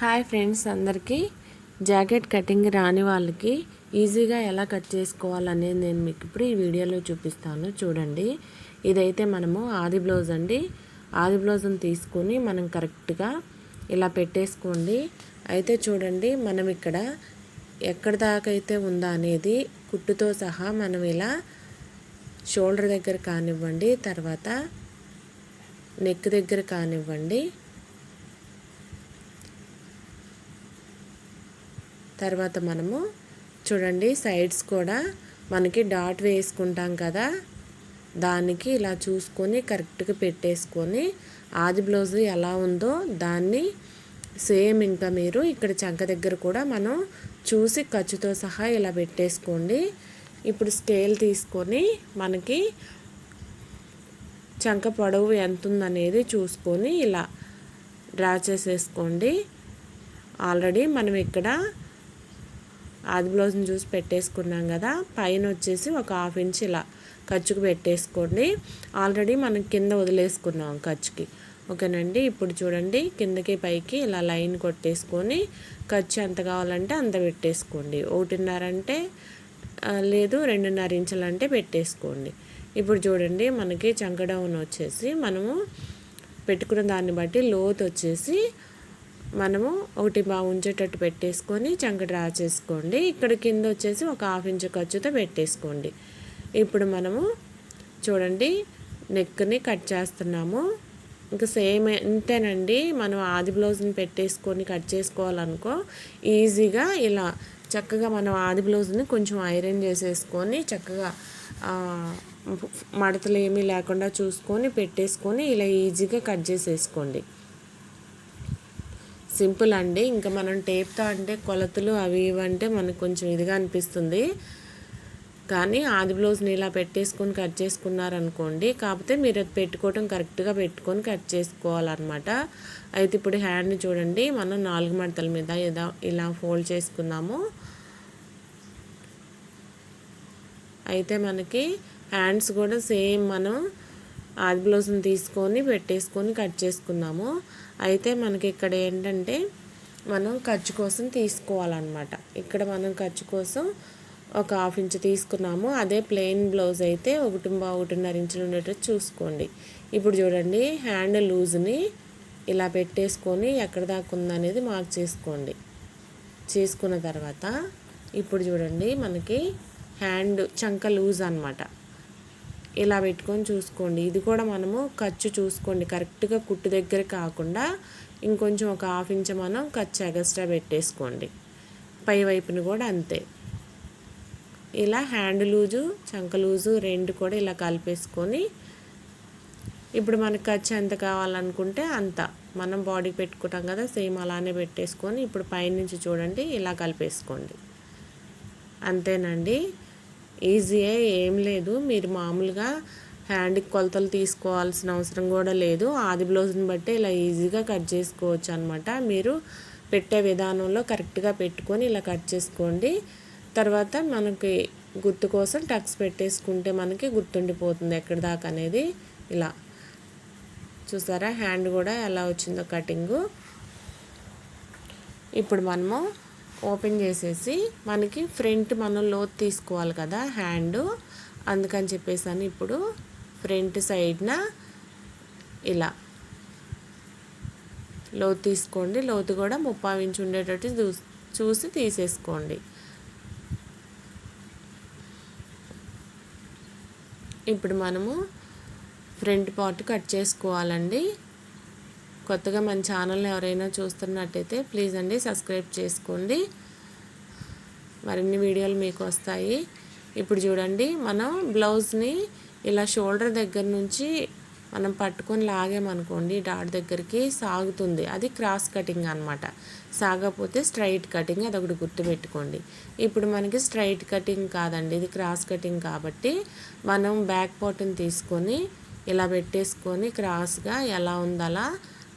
Hi friends అందరికీ. Jacket cutting రాని వాళ్ళకి ఈజీగా ఎలా కట్ చేసుకోవాలనేది నేను మీకు ఇప్పుడు ఈ వీడియోలో చూపిస్తాను. చూడండి. ఇదైతే మనము ఆది బ్లౌజ్ అండి. ఆది బ్లౌజ్ని తీసుకొని మనం కరెక్ట్గా ఇలా పెట్టేసుకోండి. అయితే చూడండి మనం ఇక్కడ ఎక్కడి దాకా అయితే ఉందా అనేది కుట్టుతో సహా మనం ఇలా షోల్డర్ దగ్గర కానివ్వండి తర్వాత నెక్ దగ్గర కానివ్వండి తర్వాత మనము చూడండి సైడ్స్ కూడా మనకి డాట్ వేసుకుంటాం కదా. దానికి ఇలా చూసుకొని కరెక్ట్గా పెట్టేసుకొని ఆది బ్లౌజ్ ఎలా ఉందో దాన్ని సేమ్ ఇంకా మీరు ఇక్కడ చంక దగ్గర కూడా మనం చూసి ఖర్చుతో సహా ఇలా పెట్టేసుకోండి. ఇప్పుడు స్కేల్ తీసుకొని మనకి చంక పొడవు ఎంత ఉందనేది చూసుకొని ఇలా డ్రా చేసేసుకోండి. ఆల్రెడీ మనం ఇక్కడ ఆది బ్లౌజ్ని చూసి పెట్టేసుకున్నాం కదా. పైన వచ్చేసి ఒక హాఫ్ ఇంచ్ ఇలా ఖర్చుకు పెట్టేసుకోండి. ఆల్రెడీ మనం కింద వదిలేసుకున్నాం ఖర్చుకి. ఓకేనండి? ఇప్పుడు చూడండి కిందకి పైకి ఇలా లైన్ కొట్టేసుకొని ఖర్చు ఎంత కావాలంటే అంత పెట్టేసుకోండి. ఒకటిన్నర అంటే లేదు రెండున్నర ఇంచులంటే పెట్టేసుకోండి. ఇప్పుడు చూడండి మనకి చంకడౌన్ వచ్చేసి మనము పెట్టుకున్న దాన్ని బట్టి లోతు వచ్చేసి మనము ఒకటి బాగా ఉంచేటట్టు పెట్టేసుకొని చంక డ్రా చేసుకోండి ఇక్కడ కింద వచ్చేసి ఒక హాఫ్ ఇంచు ఖర్చుతో పెట్టేసుకోండి. ఇప్పుడు మనము చూడండి నెక్ని కట్ చేస్తున్నాము. ఇంకా సేమ్ అంతేనండి మనం ఆది బ్లౌజ్ని పెట్టేసుకొని కట్ చేసుకోవాలనుకో ఈజీగా ఇలా చక్కగా మనం ఆది బ్లౌజ్ని కొంచెం ఐరన్ చేసేసుకొని చక్కగా మడతలు ఏమీ లేకుండా చూసుకొని పెట్టేసుకొని ఇలా ఈజీగా కట్ చేసేసుకోండి. సింపుల్ అండి. ఇంకా మనం టేప్తో అంటే కొలతలు అవి ఇవి అంటే మనకు కొంచెం ఇదిగా అనిపిస్తుంది. కానీ ఆది బ్లౌజ్ని ఇలా పెట్టేసుకొని కట్ చేసుకున్నారనుకోండి కాకపోతే మీరు అది పెట్టుకోవటం కరెక్ట్గా పెట్టుకొని కట్ చేసుకోవాలన్నమాట. అయితే ఇప్పుడు హ్యాండ్ని చూడండి మనం నాలుగు మడతల మీద ఏదో ఇలా ఫోల్డ్ చేసుకున్నాము. అయితే మనకి హ్యాండ్స్ కూడా సేమ్ మనం ఆది బ్లౌజ్ని తీసుకొని పెట్టేసుకొని కట్ చేసుకున్నాము అయితే మనకి ఇక్కడ ఏంటంటే మనం ఖర్చు కోసం తీసుకోవాలన్నమాట. ఇక్కడ మనం ఖర్చు కోసం ఒక హాఫ్ ఇంచ్ తీసుకున్నాము. అదే ప్లెయిన్ బ్లౌజ్ అయితే ఒకటి ఒకటిన్నర ఇంచులు ఉండేటట్టు చూసుకోండి. ఇప్పుడు చూడండి హ్యాండ్ లూజ్ని ఇలా పెట్టేసుకొని ఎక్కడ దాకా ఉందనేది మార్క్ చేసుకోండి. చేసుకున్న తర్వాత ఇప్పుడు చూడండి మనకి హ్యాండ్ చంక లూజ్ అనమాట ఇలా పెట్టుకొని చూసుకోండి. ఇది కూడా మనము ఖర్చు చూసుకోండి. కరెక్ట్గా కుట్టు దగ్గర కాకుండా ఇంకొంచెం ఒక హాఫ్ ఇంచ్ మనం ఖర్చు ఎగస్ట్రా పెట్టేసుకోండి. పై వైపుని కూడా అంతే. ఇలా హ్యాండ్ లూజు చంక లూజు రెండు కూడా ఇలా కలిపేసుకొని ఇప్పుడు మనకు ఖర్చు ఎంత కావాలనుకుంటే అంత. మనం బాడీకి పెట్టుకుంటాం కదా సేమ్ అలానే పెట్టేసుకొని ఇప్పుడు పైనుంచి చూడండి ఇలా కలిపేసుకోండి. అంతేనండి. ఈజీయే ఏం లేదు. మీరు మామూలుగా హ్యాండ్కి కొలతలు తీసుకోవాల్సిన అవసరం కూడా లేదు. ఆది బ్లౌజ్ని బట్టి ఇలా ఈజీగా కట్ చేసుకోవచ్చు అనమాట మీరు పెట్టే విధానంలో కరెక్ట్గా పెట్టుకొని ఇలా కట్ చేసుకోండి. తర్వాత మనకి గుర్తు కోసం టక్స్ పెట్టేసుకుంటే మనకి గుర్తుండిపోతుంది ఎక్కడి దాకా అనేది. ఇలా. చూసారా? హ్యాండ్ కూడా ఎలా వచ్చిందో కటింగు. ఇప్పుడు మనము ఓపెన్ చేసేసి మనకి ఫ్రంట్ మనం లోత్ తీసుకోవాలి కదా హ్యాండ్. అందుకని చెప్పేసాను ఇప్పుడు ఫ్రంట్ సైడ్న ఇలా లోతు తీసుకోండి. లోతు కూడా ముప్పై ఇంచు ఉండేటట్టు చూసి తీసేసుకోండి. ఇప్పుడు మనము ఫ్రంట్ పార్ట్ కట్ చేసుకోవాలండి. కొత్తగా మన ఛానల్ని ఎవరైనా చూస్తున్నట్టయితే ప్లీజ్ అండి సబ్స్క్రైబ్ చేసుకోండి. మరిన్ని వీడియోలు మీకు వస్తాయి. ఇప్పుడు చూడండి మనం బ్లౌజ్ని ఇలా షోల్డర్ దగ్గర నుంచి మనం పట్టుకొని లాగామనుకోండి డాట్ దగ్గరికి సాగుతుంది. అది క్రాస్ కటింగ్ అనమాట సాగపోతే స్ట్రైట్ కటింగ్ అది ఒకటి గుర్తుపెట్టుకోండి. ఇప్పుడు మనకి స్ట్రైట్ కటింగ్ కాదండి ఇది క్రాస్ కటింగ్ కాబట్టి మనం బ్యాక్ పార్ట్ని తీసుకొని ఇలా పెట్టేసుకొని క్రాస్గా ఎలా ఉందలా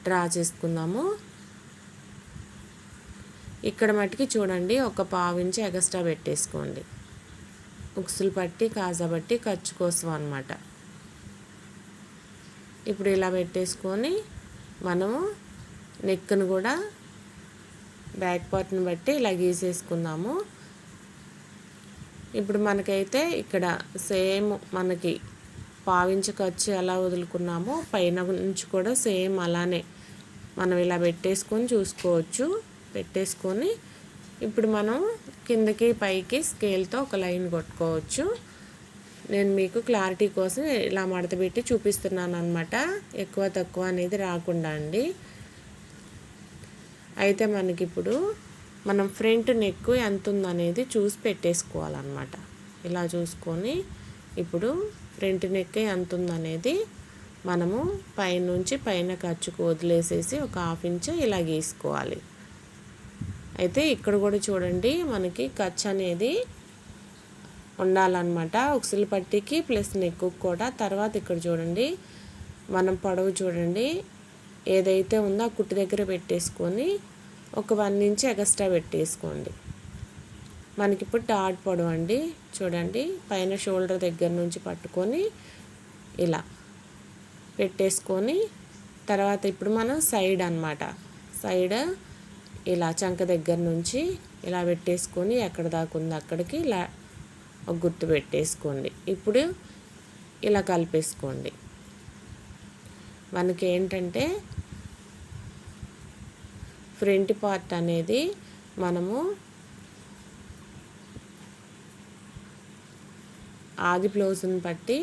డ్రా చేసుకుందాము. ఇక్కడ మట్టుకి చూడండి ఒక పావించి ఎగస్ట్రా పెట్టేసుకోండి. ఉక్సులు పట్టి కాజా బట్టి ఖర్చు కోసం అనమాట ఇప్పుడు ఇలా పెట్టేసుకొని మనము నెక్ను కూడా బ్యాక్ పార్ట్ని బట్టి ఇలా గీసేసుకుందాము. ఇప్పుడు మనకైతే ఇక్కడ సేమ్ మనకి పావించి ఖర్చు ఎలా వదులుకున్నామో పైన నుంచి కూడా సేమ్ అలానే మనం ఇలా పెట్టేసుకొని చూసుకోవచ్చు. పెట్టేసుకొని ఇప్పుడు మనం కిందకి పైకి స్కేల్తో ఒక లైన్ కొట్టుకోవచ్చు. నేను మీకు క్లారిటీ కోసం ఇలా మడత పెట్టి చూపిస్తున్నాను అనమాట ఎక్కువ తక్కువ అనేది రాకుండా అండి. అయితే మనకి ఇప్పుడు మనం ఫ్రంట్ నెక్ ఎంత ఉందనేది చూసి పెట్టేసుకోవాలన్నమాట. ఇలా చూసుకొని ఇప్పుడు ఫ్రంట్ నెక్ ఎంత ఉందనేది మనము పైనుంచి పైన ఖర్చుకు వదిలేసేసి ఒక హాఫ్ ఇంచ్ ఇలా గీసుకోవాలి అయితే ఇక్కడ కూడా చూడండి మనకి ఖర్చు అనేది ఉండాలన్నమాట. ఉక్సుల పట్టికి ప్లస్ నెక్కు కూడా. తర్వాత ఇక్కడ చూడండి మనం పొడవు చూడండి ఏదైతే ఉందో ఆ కుట్టు దగ్గర పెట్టేసుకొని ఒక వన్ ఇంచ్ ఎగస్ట్రా పెట్టేసుకోండి. మనకి ఇప్పుడు టాట్ పొడవు అండి చూడండి పైన షోల్డర్ దగ్గర నుంచి పట్టుకొని ఇలా పెట్టేసుకొని తర్వాత ఇప్పుడు మనం సైడ్ అనమాట సైడ్ ఇలా చంక దగ్గర నుంచి ఇలా పెట్టేసుకొని ఎక్కడ దాకా ఉంది అక్కడికి ఇలా ఒక గుర్తు పెట్టేసుకోండి. ఇప్పుడు ఇలా కలిపేసుకోండి. మనకి ఏంటంటే ఫ్రంట్ పార్ట్ అనేది మనము ఆది బ్లౌజ్ని బట్టి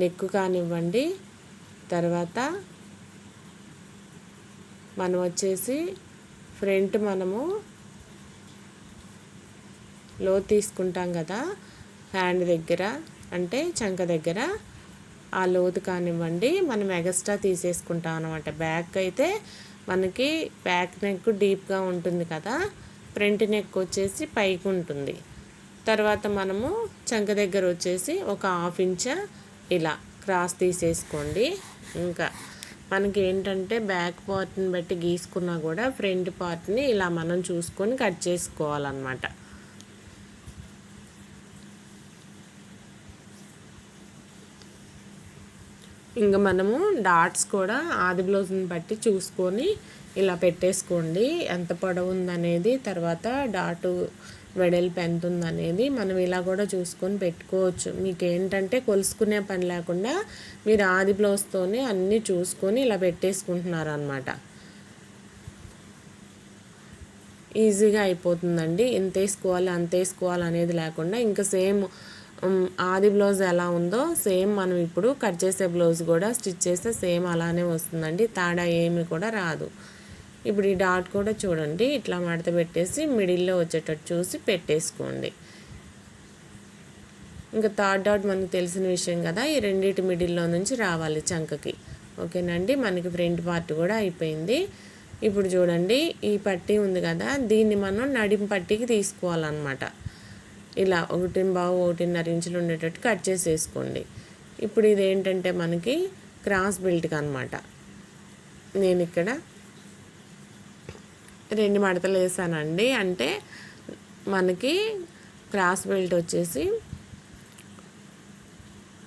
నెక్కు కానివ్వండి. తర్వాత మనం వచ్చేసి ఫ్రంట్ మనము లో తీసుకుంటాం కదా హ్యాండ్ దగ్గర అంటే చంక దగ్గర ఆ లోతు కానివ్వండి మనం ఎగస్ట్రా తీసేసుకుంటాం అనమాట బ్యాక్ అయితే మనకి బ్యాక్ నెక్ డీప్గా ఉంటుంది కదా ఫ్రంట్ నెక్ వచ్చేసి పైకి ఉంటుంది. తర్వాత మనము చంక దగ్గర వచ్చేసి ఒక హాఫ్ ఇంచ్ ఇలా క్రాస్ తీసేసుకోండి. ఇంకా మనకి ఏంటంటే బ్యాక్ పార్ట్ని బట్టి గీసుకున్నా కూడా ఫ్రంట్ పార్ట్ని ఇలా మనం చూసుకొని కట్ చేసుకోవాలన్నమాట. ఇంకా మనము డాట్స్ కూడా ఆది బ్లౌజ్ని బట్టి చూసుకొని ఇలా పెట్టేసుకోండి. ఎంత పొడవు ఉందనేది తర్వాత డాటు వెడల్పు ఎంత ఉందనేది మనం ఇలా కూడా చూసుకొని పెట్టుకోవచ్చు. మీకు ఏంటంటే కొలుసుకునే పని లేకుండా మీరు ఆది బ్లౌజ్తోనే అన్నీ చూసుకొని ఇలా పెట్టేసుకుంటున్నారు అనమాట ఈజీగా అయిపోతుందండి. ఇంత వేసుకోవాలి అంత వేసుకోవాలి అనేది లేకుండా ఇంకా సేమ్ ఆది బ్లౌజ్ ఎలా ఉందో సేమ్ మనం ఇప్పుడు కట్ చేసే బ్లౌజ్ కూడా స్టిచ్ చేస్తే సేమ్ అలానే వస్తుందండి. తేడా ఏమి కూడా రాదు. ఇప్పుడు ఈ డాట్ కూడా చూడండి ఇట్లా మడత పెట్టేసి మిడిల్లో వచ్చేటట్టు చూసి పెట్టేసుకోండి. ఇంకా థర్డ్ డాట్ మనకు తెలిసిన విషయం కదా ఈ రెండింటి మిడిల్లో నుంచి రావాలి చంకకి. ఓకేనండి మనకి ఫ్రంట్ పార్ట్ కూడా అయిపోయింది. ఇప్పుడు చూడండి ఈ పట్టీ ఉంది కదా దీన్ని మనం నడిం పట్టీకి తీసుకోవాలన్నమాట. ఇలా ఒకటి బావు ఒకటిన్నర ఇంచులు ఉండేటట్టు కట్ చేసేసుకోండి. ఇప్పుడు ఇది ఏంటంటే మనకి క్రాస్ బెల్ట్కి అనమాట నేను ఇక్కడ రెండు మడతలు వేసానండి. అంటే మనకి క్రాస్ బెల్ట్ వచ్చేసి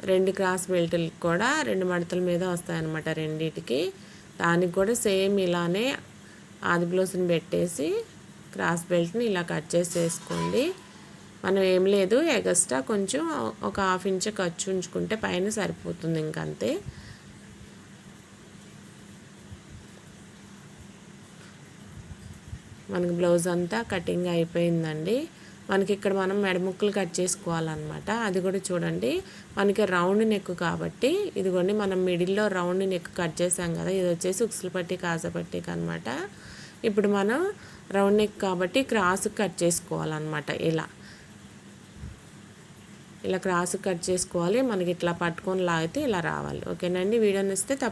రెండు క్రాస్ బెల్ట్లు కూడా రెండు మడతల మీద వస్తాయన్నమాట రెండింటికి. దానికి కూడా సేమ్ ఇలానే ఆది బ్లౌజ్ని పెట్టేసి క్రాస్ బెల్ట్ని ఇలా కట్ చేసేసుకోండి. మనం ఏం లేదు ఎగస్ట్రా కొంచెం ఒక హాఫ్ ఇంచ్ ఖర్చు ఉంచుకుంటే పైన సరిపోతుంది ఇంకంతే. మనకి బ్లౌజ్ అంతా కటింగ్ అయిపోయిందండి. మనకి ఇక్కడ మనం మెడముక్కలు కట్ చేసుకోవాలన్నమాట. అది కూడా చూడండి. మనకి రౌండ్ నెక్ కాబట్టి ఇదిగోండి మనం మిడిల్లో రౌండ్ నెక్ కట్ చేసాం కదా ఇది వచ్చేసి ఉక్సులు పట్టి కాజపట్టికి అనమాట ఇప్పుడు మనం రౌండ్ నెక్ కాబట్టి క్రాస్ కట్ చేసుకోవాలన్నమాట ఇలా. ఇలా క్రాస్ కట్ చేసుకోవాలి. మనకి ఇట్లా పట్టుకొని లాగితే ఇలా రావాలి. ఓకేనండి? వీడియో ఇస్తే తప్ప